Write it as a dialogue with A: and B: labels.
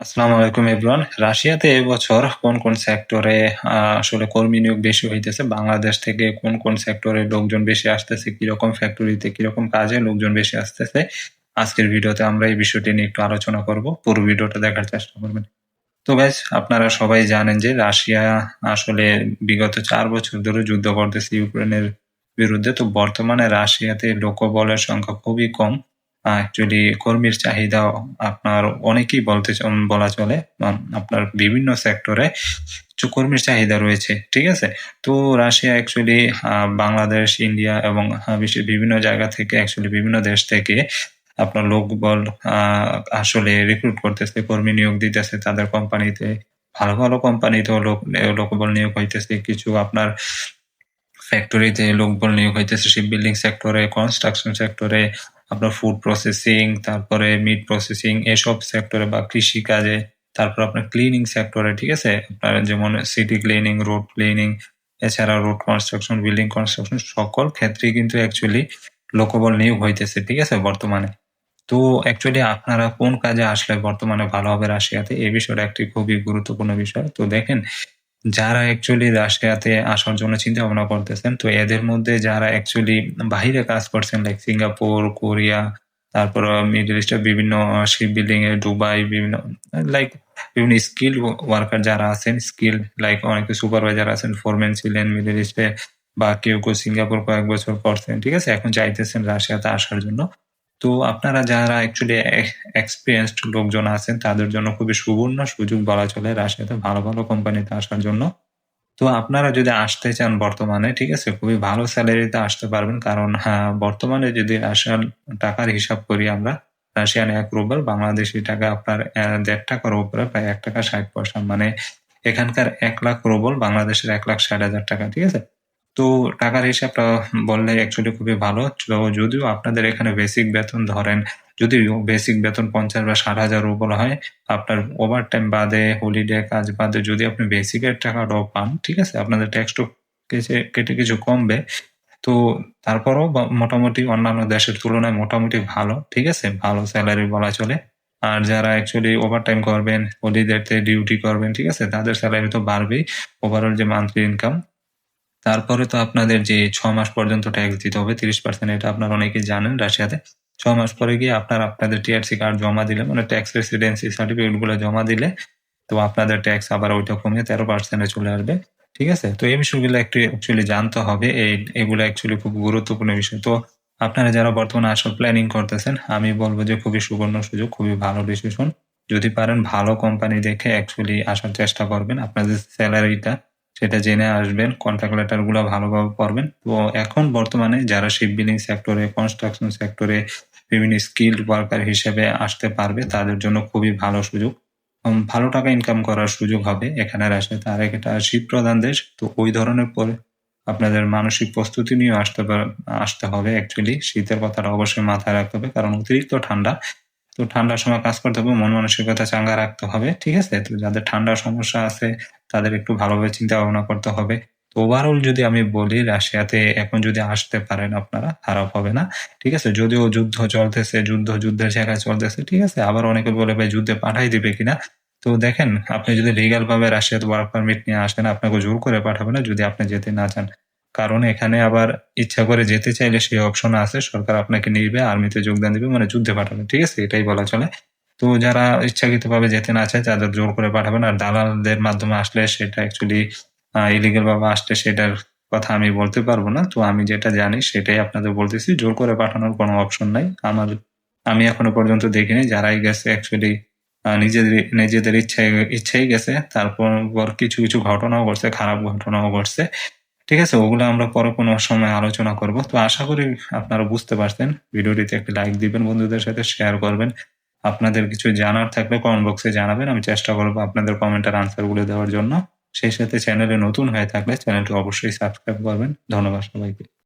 A: আসসালামু আলাইকুম, এভরিওয়ান। রাশিয়াতে এবছর কোন কোন সেক্টরে আসলে কর্মী নিয়োগ বেশি হইতেছে? বাংলাদেশ থেকে কোন কোন সেক্টরে লোকজন বেশি আসতেছে? কীরকম ফ্যাক্টরিতে কীরকম কাজে লোকজন বেশি আসতেছে? আজকের ভিডিওতে আমরা এই বিষয়টি নিয়ে একটু আলোচনা করব। পুরো ভিডিওটা দেখার চেষ্টা করবেন। তো গাইজ আপনারা সবাই জানেন যে রাশিয়া আসলে বিগত চার বছর ধরে যুদ্ধ করতেছে ইউক্রেনের বিরুদ্ধে। তো বর্তমানে রাশিয়াতে লোকবলের সংখ্যা খুবই কম। অ্যাকচুয়ালি কর্মীর চাহিদা আপনার অনেকেই বলতে বলা চলে আপনার বিভিন্ন সেক্টরে কর্মীর চাহিদা রয়েছে, ঠিক আছে? তো রাশিয়া অ্যাকচুয়ালি বাংলাদেশ, ইন্ডিয়া এবং বিশ্বের বিভিন্ন জায়গা থেকে অ্যাকচুয়ালি বিভিন্ন দেশ থেকে আপনার লোকবল আসলে রিক্রুট করতেছে, কর্মী নিয়োগ দিতেছে, তাদের কোম্পানিতে ভালো ভালো কোম্পানিতেও লোক লোকবল নিয়োগ হইতেছে, কিছু আপনার ফ্যাক্টরিতে লোকবল নিয়োগ হইতেছে শিপ বিল্ডিং সেক্টরে কনস্ট্রাকশন সেক্টরে আপনার ফুড প্রসেসিং তারপরে মিট প্রসেসিং এসব সেক্টরে বা কৃষি কাজে তারপর আপনার ক্লিনিং সেক্টরে ঠিক আছে? আপনার যেমন সিটি ক্লিনিং রোড ক্লিনিং এছাড়া রোড কনস্ট্রাকশন বিল্ডিং কনস্ট্রাকশন সকল ক্ষেত্রেই কিন্তু অ্যাকচুয়ালি লোকবল নিয়োগ হইতেছে, ঠিক আছে, বর্তমানে। তো অ্যাকচুয়ালি আপনারা কোন কাজে আসলে বর্তমানে ভালো হবে রাশিয়াতে এই বিষয়টা একটি খুবই গুরুত্বপূর্ণ বিষয়। তো দেখেন যারা অ্যাকচুয়ালি রাশিয়াতে আসার জন্য চিন্তা ভাবনা করতেছেন, তো এদের মধ্যে যারা অ্যাকচুয়ালি বাহিরে কাজ করছেন লাইক সিঙ্গাপুর, কোরিয়া, তারপর মিডল ইস্টের বিভিন্ন শিপ বিল্ডিং এ, দুবাই, বিভিন্ন লাইক বিভিন্ন স্কিল ওয়ার্কার যারা আছেন স্কিল লাইক অনেকে সুপারভাইজার আছেন ফোরম্যান ছিলেন মিডল ইস্টে বা কেউ কেউ সিঙ্গাপুর কয়েক বছর করছেন, ঠিক আছে? এখন চাইতেছেন রাশিয়াতে আসার জন্য। তো আপনারা যারা অ্যাকচুয়ালি এক্সপিরিয়েন্সড লোকজন আছেন, তাদের জন্য খুবই সুবর্ণ সুযোগ বলা চলে রাশিয়াতে ভালো ভালো কোম্পানিতে আসার জন্য। তো আপনারা যদি আসতে চান বর্তমানে, ঠিক আছে, খুবই ভালো স্যালারিতে আসতে পারবেন। কারণ হ্যাঁ বর্তমানে যদি রাশিয়ান টাকার হিসাব করি আমরা, রাশিয়ান এক রুবেল বাংলাদেশি টাকা আপনার দেড় টাকার উপরে, প্রায় এক টাকা ষাট পয়সা। মানে এখানকার এক লাখ রুবল বাংলাদেশের এক লাখ ষাট হাজার টাকা, ঠিক আছে? তো টাকার হিসাবটা বললে অ্যাকচুয়ালি খুবই ভালো। তো যদিও আপনাদের এখানে বেসিক বেতন ধরেন, যদি বেসিক বেতন পঞ্চাশ বা ষাট হাজার বলা হয়, আপনার ওভার টাইম বাদে হলিডে কাজ বাদে যদি আপনি বেসিকের টাকাটাও পান, ঠিক আছে? আপনাদের ট্যাক্সটা কেটে কিছু কমবে। তো তারপরও মোটামুটি অন্যান্য দেশের তুলনায় মোটামুটি ভালো, ঠিক আছে? ভালো স্যালারি বলা চলে। আর যারা অ্যাকচুয়ালি ওভার টাইম করবেন হলিডেতে ডিউটি করবেন, ঠিক আছে? তাদের স্যালারি তো বাড়বেই। ওভারঅল যে মান্থলি ইনকাম তারপরে তো আপনাদের যে ছ মাস পর্যন্ত ট্যাক্স দিতে হবে, তিরিশ পার্সেন্ট এটা আপনারা অনেকেই জানেন রাশিয়াতে। ছ মাস পরে গিয়ে আপনার আপনাদের টিআরসি কার্ড জমা দিলে মানে ট্যাক্স রেসিডেন্সি সার্টিফিকেটগুলো জমা দিলে, তো আপনাদের ট্যাক্স আবার ওইটা কমিয়ে তেরো পার্সেন্টে চলে আসবে। ঠিক আছে? তো এই বিষয়গুলো একটু অ্যাকচুয়ালি জানতে হবে, এই, এগুলো অ্যাকচুয়ালি খুব গুরুত্বপূর্ণ বিষয়। তো আপনারা যারা বর্তমানে আসল প্ল্যানিং করতেছেন, আমি বলব যে খুবই সুবর্ণ সুযোগ, খুবই ভালো ডিসিশন যদি পারেন ভালো কোম্পানি দেখে অ্যাকচুয়ালি আসার চেষ্টা করবেন, আপনাদের স্যালারিটা সেটা জেনে আসবেন কন্ট্রাক্ট লেটারগুলো ভালোভাবে পড়বেন। তো এখন বর্তমানে যারা শিপ বিল্ডিং সেক্টরে কনস্ট্রাকশন সেক্টরে বিভিন্ন স্কিল্ড ওয়ার্কার হিসেবে আসতে পারবে, তাদের জন্য খুবই ভালো সুযোগ। ভালো টাকা ইনকাম করার সুযোগ হবে এখানে আসলে তার একটা শীত প্রধান দেশ, তো ওই ধরনের পরে আপনাদের মানসিক প্রস্তুতি নিয়ে আসতে আসতে হবে অ্যাকচুয়ালি শীতের কথাটা অবশ্যই মাথায় রাখতে হবে, কারণ অতিরিক্ত ঠান্ডা তো ঠান্ডার সময় কাজ করতে হবে, মন মানসিকতা চাঙ্গা রাখতে হবে, ঠিক আছে? তো যাদের ঠান্ডার সমস্যা আছে, তাদের একটু ভালোভাবে চিন্তা ভাবনা করতে হবে। তো ওভারঅল যদি আমি বলি, রাশিয়াতে এখন যদি আসতে পারেন আপনারা, খারাপ হবে না, ঠিক আছে? যদিও যুদ্ধ চলতেছে, যুদ্ধ যুদ্ধের জায়গায় চলতেছে, ঠিক আছে? আবার অনেকে বলে, ভাই, যুদ্ধে পাঠাই দিবে কিনা? তো দেখেন, আপনি যদি লিগাল ভাবে রাশিয়াতে ওয়ার্ক পারমিট নিয়ে আসেন, আপনাকে জোর করে পাঠাবে না, যদি আপনি যেতে না চান। কারণ এখানে আবার ইচ্ছা করে যেতে চাইলে সেই অপশন আছে। সরকার আপনাকে নিবে আর্মিতে যোগদান দিবে মানে যুদ্ধে পাঠাবে, ঠিক আছে? এটাই বলা চলে। তো যারা ইচ্ছাকৃত ভাবে যেতে না চায়, তাদের জোর করে পাঠাবেন। আর দালালদের মাধ্যমে আসলে সেটা অ্যাকচুয়ালি ইলিগেল ভাবে আসলে সেটার কথা আমি বলতে পারব না। তো আমি যেটা জানি, সেটাই আপনাদের বলতেছি। জোর করে পাঠানোর কোনো অপশন নাই। আমার, আমি এখনও পর্যন্ত দেখিনি। যারাই গেছে অ্যাকচুয়ালি নিজেদের নিজেদের ইচ্ছায়, ইচ্ছাই গেছে। তারপর কিছু কিছু ঘটনাও ঘটছে, খারাপ ঘটনাও ঘটছে। ঠিক আছে? ওগুলো আমরা পরে কোনো সময় আলোচনা করব। তো আশা করি আপনারা বুঝতে পারছেন। ভিডিওটিতে একটি লাইক দিবেন বন্ধুদের সাথে শেয়ার করবেন। আপনাদের কিছু জানার থাকলে কমেন্ট বক্সে জানাবেন। আমি চেষ্টা করব আপনাদের কমেন্টের আনসারগুলো দেওয়ার জন্য। সেই সাথে চ্যানেলে নতুন হয়ে থাকলে চ্যানেলটি অবশ্যই সাবস্ক্রাইব করবেন। ধন্যবাদ সবাইকে।